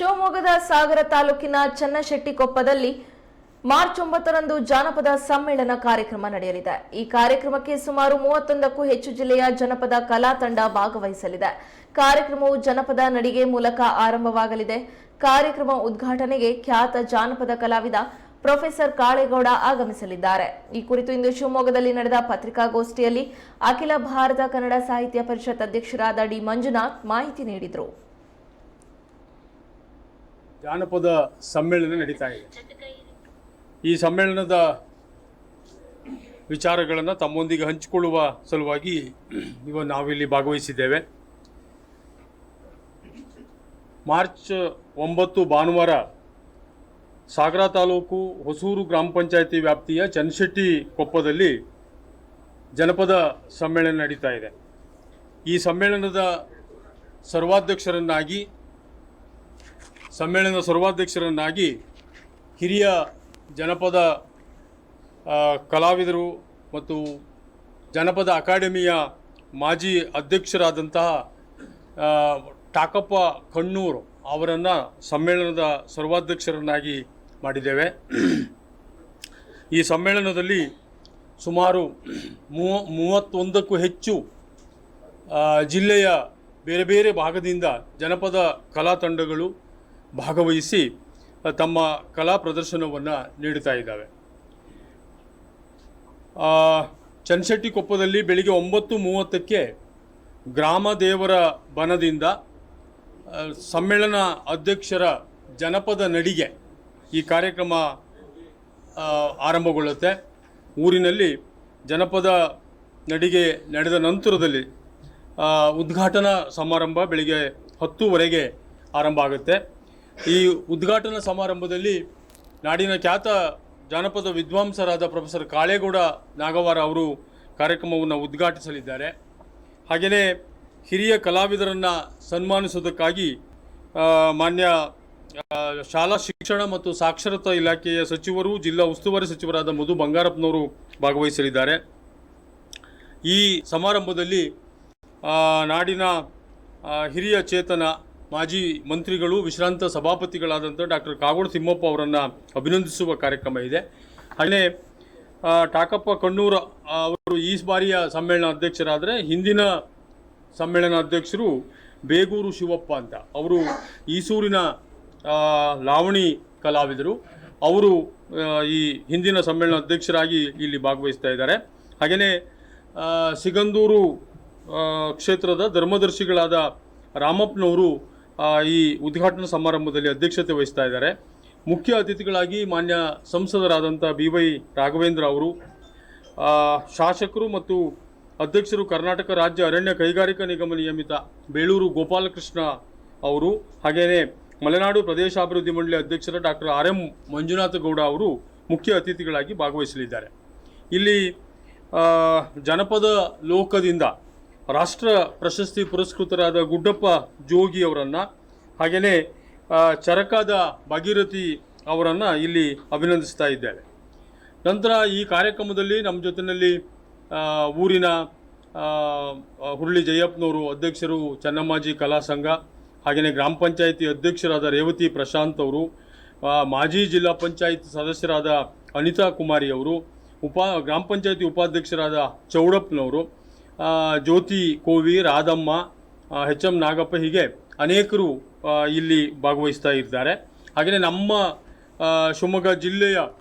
ಶಿವಮೊಗ್ಗದ ಸಾಗರ ತಾಲೂಕಿನ ಚನ್ನಶೆಟ್ಟಿಕೊಪ್ಪದಲ್ಲಿ ಮಾರ್ಚ್ ಒಂಬತ್ತರಂದು ಜಾನಪದ ಸಮ್ಮೇಳನ ಕಾರ್ಯಕ್ರಮ ನಡೆಯಲಿದೆ. ಈ ಕಾರ್ಯಕ್ರಮಕ್ಕೆ ಸುಮಾರು ಮೂವತ್ತೊಂದಕ್ಕೂ ಹೆಚ್ಚು ಜಿಲ್ಲೆಯ ಜನಪದ ಕಲಾ ತಂಡ ಭಾಗವಹಿಸಲಿದೆ. ಕಾರ್ಯಕ್ರಮವು ಜನಪದ ನಡಿಗೆ ಮೂಲಕ ಆರಂಭವಾಗಲಿದೆ. ಕಾರ್ಯಕ್ರಮ ಉದ್ಘಾಟನೆಗೆ ಖ್ಯಾತ ಜಾನಪದ ಕಲಾವಿದ ಪ್ರೊಫೆಸರ್ ಕಾಳೇಗೌಡ ಆಗಮಿಸಲಿದ್ದಾರೆ. ಈ ಕುರಿತು ಇಂದು ಶಿವಮೊಗ್ಗದಲ್ಲಿ ನಡೆದ ಪತ್ರಿಕಾಗೋಷ್ಠಿಯಲ್ಲಿ ಅಖಿಲ ಭಾರತ ಕನ್ನಡ ಸಾಹಿತ್ಯ ಪರಿಷತ್ ಅಧ್ಯಕ್ಷರಾದ ಡಿ ಮಂಜುನಾಥ್ ಮಾಹಿತಿ ನೀಡಿದರು. ಜಾನಪದ ಸಮ್ಮೇಳನ ನಡೀತಾ ಇದೆ. ಈ ಸಮ್ಮೇಳನದ ವಿಚಾರಗಳನ್ನು ತಮ್ಮೊಂದಿಗೆ ಹಂಚಿಕೊಳ್ಳುವ ಸಲುವಾಗಿ ಇವ ನಾವಿಲ್ಲಿ ಭಾಗವಹಿಸಿದ್ದೇವೆ. ಮಾರ್ಚ್ ಒಂಬತ್ತು ಭಾನುವಾರ ಸಾಗರ ತಾಲೂಕು ಹೊಸೂರು ಗ್ರಾಮ ಪಂಚಾಯಿತಿ ವ್ಯಾಪ್ತಿಯ ಚನ್ನಶೆಟ್ಟಿ ಕೊಪ್ಪದಲ್ಲಿ ಜನಪದ ಸಮ್ಮೇಳನ ನಡೀತಾ ಇದೆ. ಈ ಸಮ್ಮೇಳನದ ಸರ್ವಾಧ್ಯಕ್ಷರನ್ನಾಗಿ ಸಮ್ಮೇಳನದ ಸರ್ವಾಧ್ಯಕ್ಷರನ್ನಾಗಿ ಹಿರಿಯ ಜನಪದ ಕಲಾವಿದರು ಮತ್ತು ಜನಪದ ಅಕಾಡೆಮಿಯ ಮಾಜಿ ಅಧ್ಯಕ್ಷರಾದಂತಹ ಟಾಕಪ್ಪ ಕಣ್ಣೂರು ಅವರನ್ನು ಸಮ್ಮೇಳನದ ಸರ್ವಾಧ್ಯಕ್ಷರನ್ನಾಗಿ ಮಾಡಿದ್ದೇವೆ. ಈ ಸಮ್ಮೇಳನದಲ್ಲಿ ಸುಮಾರು ಮೂವ ಮೂವತ್ತೊಂದಕ್ಕೂ ಹೆಚ್ಚು ಜಿಲ್ಲೆಯ ಬೇರೆ ಬೇರೆ ಭಾಗದಿಂದ ಜನಪದ ಕಲಾ ತಂಡಗಳು ಭಾಗವಹಿಸಿ ತಮ್ಮ ಕಲಾ ಪ್ರದರ್ಶನವನ್ನು ನೀಡುತ್ತಾ ಇದ್ದಾವೆ. ಆ, ಚನ್ನಶೆಟ್ಟಿಕೊಪ್ಪದಲ್ಲಿ ಬೆಳಿಗ್ಗೆ ಒಂಬತ್ತು ಮೂವತ್ತಕ್ಕೆ ಗ್ರಾಮ ದೇವರ ಬನದಿಂದ ಸಮ್ಮೇಳನ ಅಧ್ಯಕ್ಷರ ಜನಪದ ನಡಿಗೆ ಈ ಕಾರ್ಯಕ್ರಮ ಆರಂಭಗೊಳ್ಳುತ್ತೆ. ಊರಿನಲ್ಲಿ ಜನಪದ ನಡಿಗೆ ನಡೆದ ನಂತರದಲ್ಲಿ ಉದ್ಘಾಟನಾ ಸಮಾರಂಭ ಬೆಳಿಗ್ಗೆ ಹತ್ತುವರೆಗೆ ಆರಂಭ ಆಗುತ್ತೆ. ಈ ಉದ್ಘಾಟನಾ ಸಮಾರಂಭದಲ್ಲಿ ನಾಡಿನ ಖ್ಯಾತ ಜಾನಪದ ವಿದ್ವಾಂಸರಾದ ಪ್ರೊಫೆಸರ್ ಕಾಳೇಗೌಡ ನಾಗವಾರ ಅವರು ಕಾರ್ಯಕ್ರಮವನ್ನು ಉದ್ಘಾಟಿಸಲಿದ್ದಾರೆ. ಹಾಗೆಯೇ ಹಿರಿಯ ಕಲಾವಿದರನ್ನು ಸನ್ಮಾನಿಸೋದಕ್ಕಾಗಿ ಮಾನ್ಯ ಶಾಲಾ ಶಿಕ್ಷಣ ಮತ್ತು ಸಾಕ್ಷರತಾ ಇಲಾಖೆಯ ಸಚಿವರು, ಜಿಲ್ಲಾ ಉಸ್ತುವಾರಿ ಸಚಿವರಾದ ಮಧು ಬಂಗಾರಪ್ಪನವರು ಭಾಗವಹಿಸಲಿದ್ದಾರೆ. ಈ ಸಮಾರಂಭದಲ್ಲಿ ನಾಡಿನ ಹಿರಿಯ ಚೇತನ ಮಾಜಿ ಮಂತ್ರಿಗಳು, ವಿಶ್ರಾಂತ ಸಭಾಪತಿಗಳಾದಂಥ ಡಾಕ್ಟರ್ ಕಾಗೋಡು ತಿಮ್ಮಪ್ಪ ಅವರನ್ನು ಅಭಿನಂದಿಸುವ ಕಾರ್ಯಕ್ರಮ ಇದೆ. ಹಾಗೆಯೇ ಟಾಕಪ್ಪ ಕಣ್ಣೂರ ಅವರು ಈ ಬಾರಿಯ ಸಮ್ಮೇಳನ ಅಧ್ಯಕ್ಷರಾದರೆ ಹಿಂದಿನ ಸಮ್ಮೇಳನ ಅಧ್ಯಕ್ಷರು ಬೇಗೂರು ಶಿವಪ್ಪ ಅಂತ. ಅವರು ಈಸೂರಿನ ಲಾವಣಿ ಕಲಾವಿದರು. ಅವರು ಈ ಹಿಂದಿನ ಸಮ್ಮೇಳನ ಅಧ್ಯಕ್ಷರಾಗಿ ಇಲ್ಲಿ ಭಾಗವಹಿಸ್ತಾ ಇದ್ದಾರೆ. ಹಾಗೆಯೇ ಸಿಗಂದೂರು ಕ್ಷೇತ್ರದ ಧರ್ಮದರ್ಶಿಗಳಾದ ರಾಮಪ್ಪನವರು ಈ ಉದ್ಘಾಟನಾ ಸಮಾರಂಭದಲ್ಲಿ ಅಧ್ಯಕ್ಷತೆ ವಹಿಸ್ತಾ ಇದ್ದಾರೆ. ಮುಖ್ಯ ಅತಿಥಿಗಳಾಗಿ ಮಾನ್ಯ ಸಂಸದರಾದಂಥ ಬಿ ವೈ ರಾಘವೇಂದ್ರ ಅವರು ಶಾಸಕರು ಮತ್ತು ಅಧ್ಯಕ್ಷರು ಕರ್ನಾಟಕ ರಾಜ್ಯ ಅರಣ್ಯ ಕೈಗಾರಿಕಾ ನಿಗಮ ನಿಯಮಿತ ಬೇಳೂರು ಗೋಪಾಲಕೃಷ್ಣ ಅವರು ಹಾಗೆಯೇ ಮಲೆನಾಡು ಪ್ರದೇಶಾಭಿವೃದ್ಧಿ ಮಂಡಳಿ ಅಧ್ಯಕ್ಷರ doctor R M Manjunatha Gowda ಅವರು ಮುಖ್ಯ ಅತಿಥಿಗಳಾಗಿ ಭಾಗವಹಿಸಲಿದ್ದಾರೆ. ಇಲ್ಲಿ ಜನಪದ ಲೋಕದಿಂದ ರಾಷ್ಟ್ರ ಪ್ರಶಸ್ತಿ ಪುರಸ್ಕೃತರಾದ ಗುಡ್ಡಪ್ಪ ಜೋಗಿ ಅವರನ್ನು, ಹಾಗೆಯೇ ಚರಕದ ಭಾಗೀರಥಿ ಅವರನ್ನು ಇಲ್ಲಿ ಅಭಿನಂದಿಸ್ತಾ ಇದ್ದೇವೆ. ನಂತರ ಈ ಕಾರ್ಯಕ್ರಮದಲ್ಲಿ ನಮ್ಮ ಜೊತೆಯಲ್ಲಿ ಊರಿನ ಹುರುಳಿ ಜಯಪ್ಪನವರು ಅಧ್ಯಕ್ಷರು ಚನ್ನಮ್ಮಾಜಿ ಕಲಾ ಸಂಘ, ಹಾಗೆಯೇ ಗ್ರಾಮ ಪಂಚಾಯಿತಿ ಅಧ್ಯಕ್ಷರಾದ ರೇವತಿ ಪ್ರಶಾಂತ್ ಅವರು ಮಾಜಿ ಜಿಲ್ಲಾ ಪಂಚಾಯತ್ ಸದಸ್ಯರಾದ ಅನಿತಾ ಕುಮಾರಿ ಅವರು, ಉಪ, ಗ್ರಾಮ ಪಂಚಾಯತಿ ಉಪಾಧ್ಯಕ್ಷರಾದ ಚೌಡಪ್ಪನವರು ಜ್ಯೋತಿ ಕೋವಿ ರಾಧಮ್ಮ ಎಚ್ ಎಂ ನಾಗಪ್ಪ ಹೀಗೆ ಅನೇಕರು ಇಲ್ಲಿ ಭಾಗವಹಿಸ್ತಾ ಇದ್ದಾರೆ. ಹಾಗೆಯೇ ನಮ್ಮ ಶಿವಮೊಗ್ಗ ಜಿಲ್ಲೆಯ